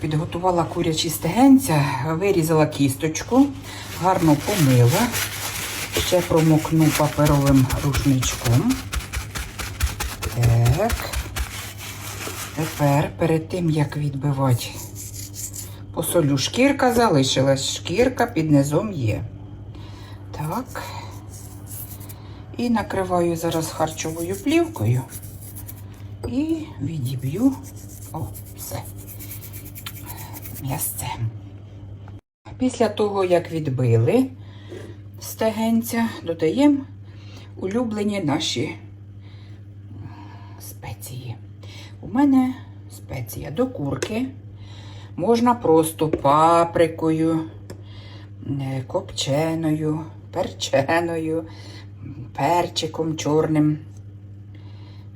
підготувала курячі стегенця, вирізала кісточку, гарно помила, ще промокну паперовим рушничком. Так. Тепер перед тим, як відбивати посолю, шкірка залишилась, шкірка під низом є. Так. І накриваю зараз харчовою плівкою і відіб'ю. О, все. М'ясцем. Після того, як відбили стегенця, додаємо улюблені наші спеції. У мене спеція до курки. Можна просто паприкою, е, копченою, перченою, перчиком чорним.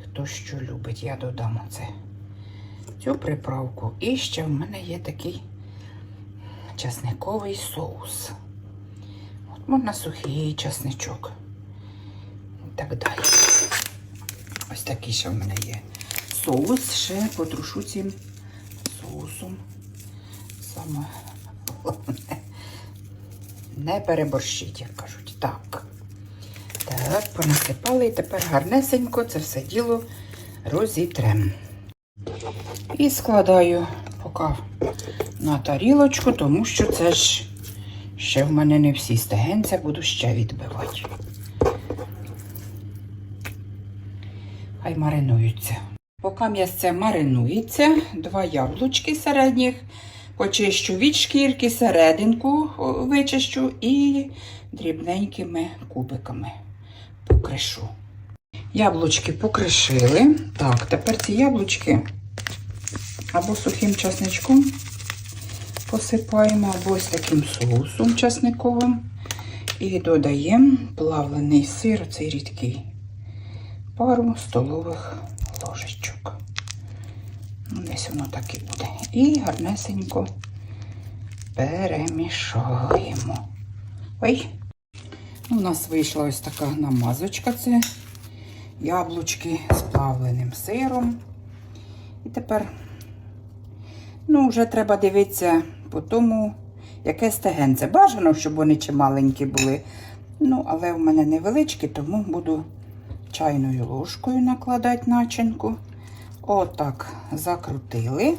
Хто що любить, я додам це. Цю приправку. І ще в мене є такий часниковий соус. От можна сухий часничок. І так далі. Ось такий ще в мене є соус. Ще потрушу цим соусом. Саме. Не переборщить, як кажуть. Так. Так, понасипали і тепер гарнесенько це все діло розітрем. І складаю поки на тарілочку, тому що це ж ще в мене не всі стегенця, буду ще відбивати. Хай маринуються. Поки м'ясце маринується, два яблучки середніх, почищу від шкірки, серединку вичищу і дрібненькими кубиками покришу. Яблучки покришили. Так, тепер ці яблучки або сухим часничком посипаємо, або ось таким соусом часниковим. І додаємо плавлений сир, цей рідкий, пару столових ложечок. Ну, Десь воно так і буде. І гарнесенько перемішаємо. Ой, у нас вийшла ось така намазочка. Це яблучки з плавленим сиром. І тепер, ну, вже треба дивитися по тому, яке стегенце. Бажано, щоб вони чималенькі були. Ну, але в мене невеличкі, тому буду чайною ложкою накладати начинку. Отак закрутили.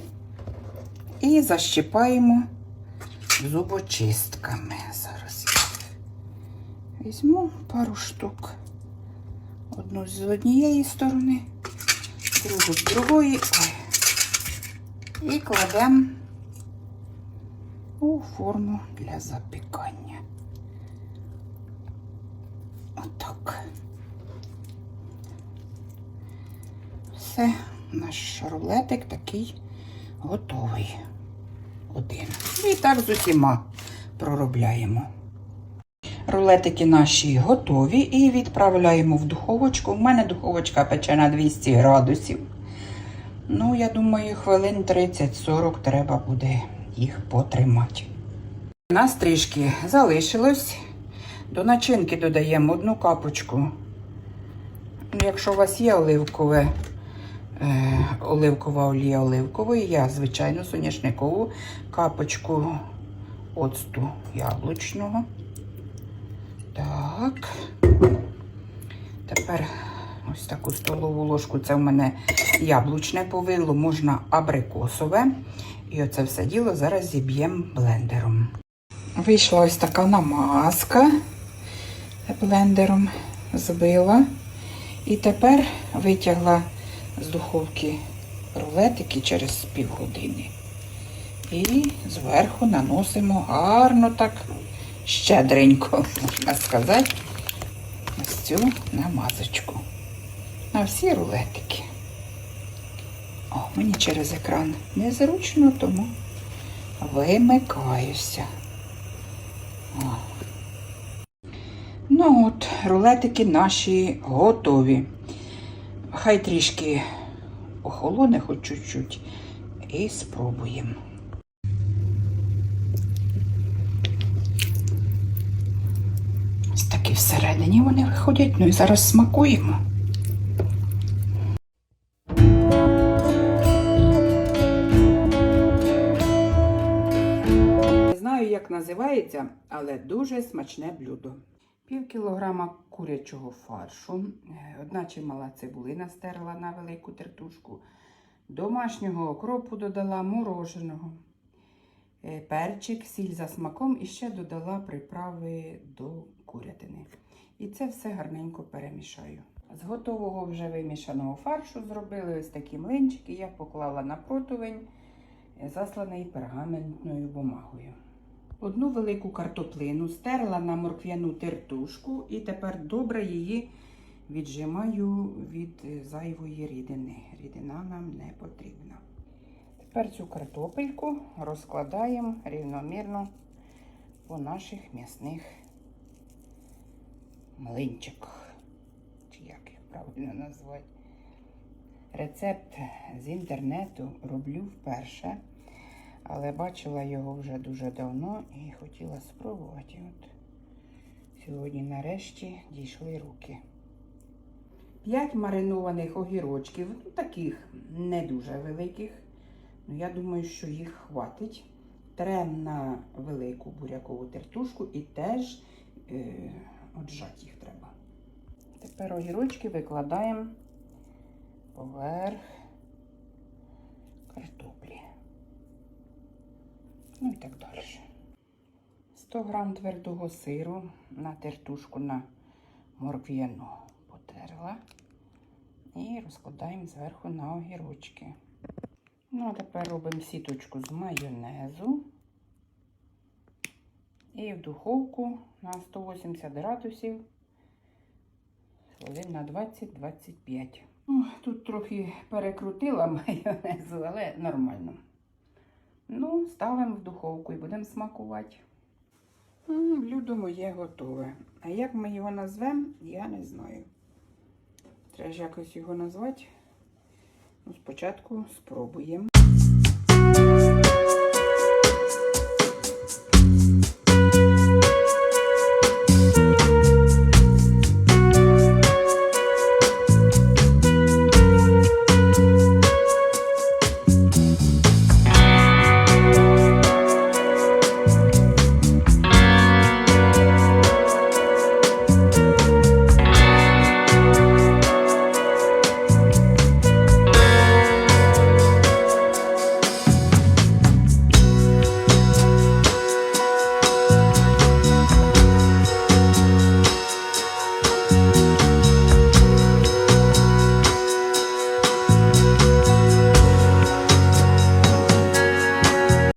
І защипаємо зубочистками. Зараз я візьму пару штук. Одну з однієї сторони, другу з другої. Ой. І кладемо у форму для запікання. Отак. Все, наш рулетик такий готовий. Один. І так з усіма проробляємо. Рулетики наші готові і відправляємо в духовочку. У мене духовочка пече на 200 градусів. Ну, я думаю, хвилин 30-40 треба буде їх потримати. У нас трішки залишилось. До начинки додаємо одну капочку. Ну, Якщо у вас є оливкове, е, оливкова олія оливкової, я, звичайно, соняшникову капочку оцту яблучного. Так. Тепер ось таку столову ложку. Це в мене яблучне повидло, можна абрикосове. І оце все діло зараз зіб'ємо блендером. Вийшла ось така намазка. Блендером збила. І тепер витягла з духовки рулетики через півгодини. І зверху наносимо гарно так щедренько, можна сказати, ось цю намазочку. На всі рулетики. О, мені через екран незручно, тому вимикаюся. О. Ну от, рулетики наші готові. Хай трішки охолоне хоч чуть-чуть. І спробуємо. Ось такі всередині вони виходять. Ну і зараз смакуємо. Як називається, але дуже смачне блюдо. Пів кілограма курячого фаршу, е, одна чимала цибулина стерла на велику тертушку, домашнього окропу додала мороженого, е, перчик, сіль за смаком і ще додала приправи до курятини. І це все гарненько перемішаю. З готового вже вимішаного фаршу зробили ось такі млинчики. Я поклала на противень, е, засланий пергаментною бумагою. Одну велику картоплину стерла на морквяну тертушку і тепер добре її віджимаю від е, зайвої рідини. Рідина нам не потрібна. Тепер цю картопельку розкладаємо рівномірно по наших м'ясних млинчиках. Чи як їх правильно назвати? Рецепт з інтернету роблю вперше, але бачила його вже дуже давно і хотіла спробувати. От сьогодні нарешті дійшли руки. П'ять маринованих огірочків, ну, таких не дуже великих. Ну, я думаю, що їх хватить. Трем на велику бурякову тертушку і теж е, отжать їх треба. Тепер огірочки викладаємо поверх картоплі. Ну і так далі. 100 грам твердого сиру на тертушку на моркв'яну потерла. І розкладаємо зверху на огірочки. Ну, а тепер робимо сіточку з майонезу. І в духовку на 180 градусів хвилин на 20-25. Ну, Тут трохи перекрутила майонезу, але нормально. Ну, ставимо в духовку і будемо смакувати. Блюдо моє готове. А як ми його назвемо, я не знаю. Треба ж якось його назвати. Ну, спочатку спробуємо.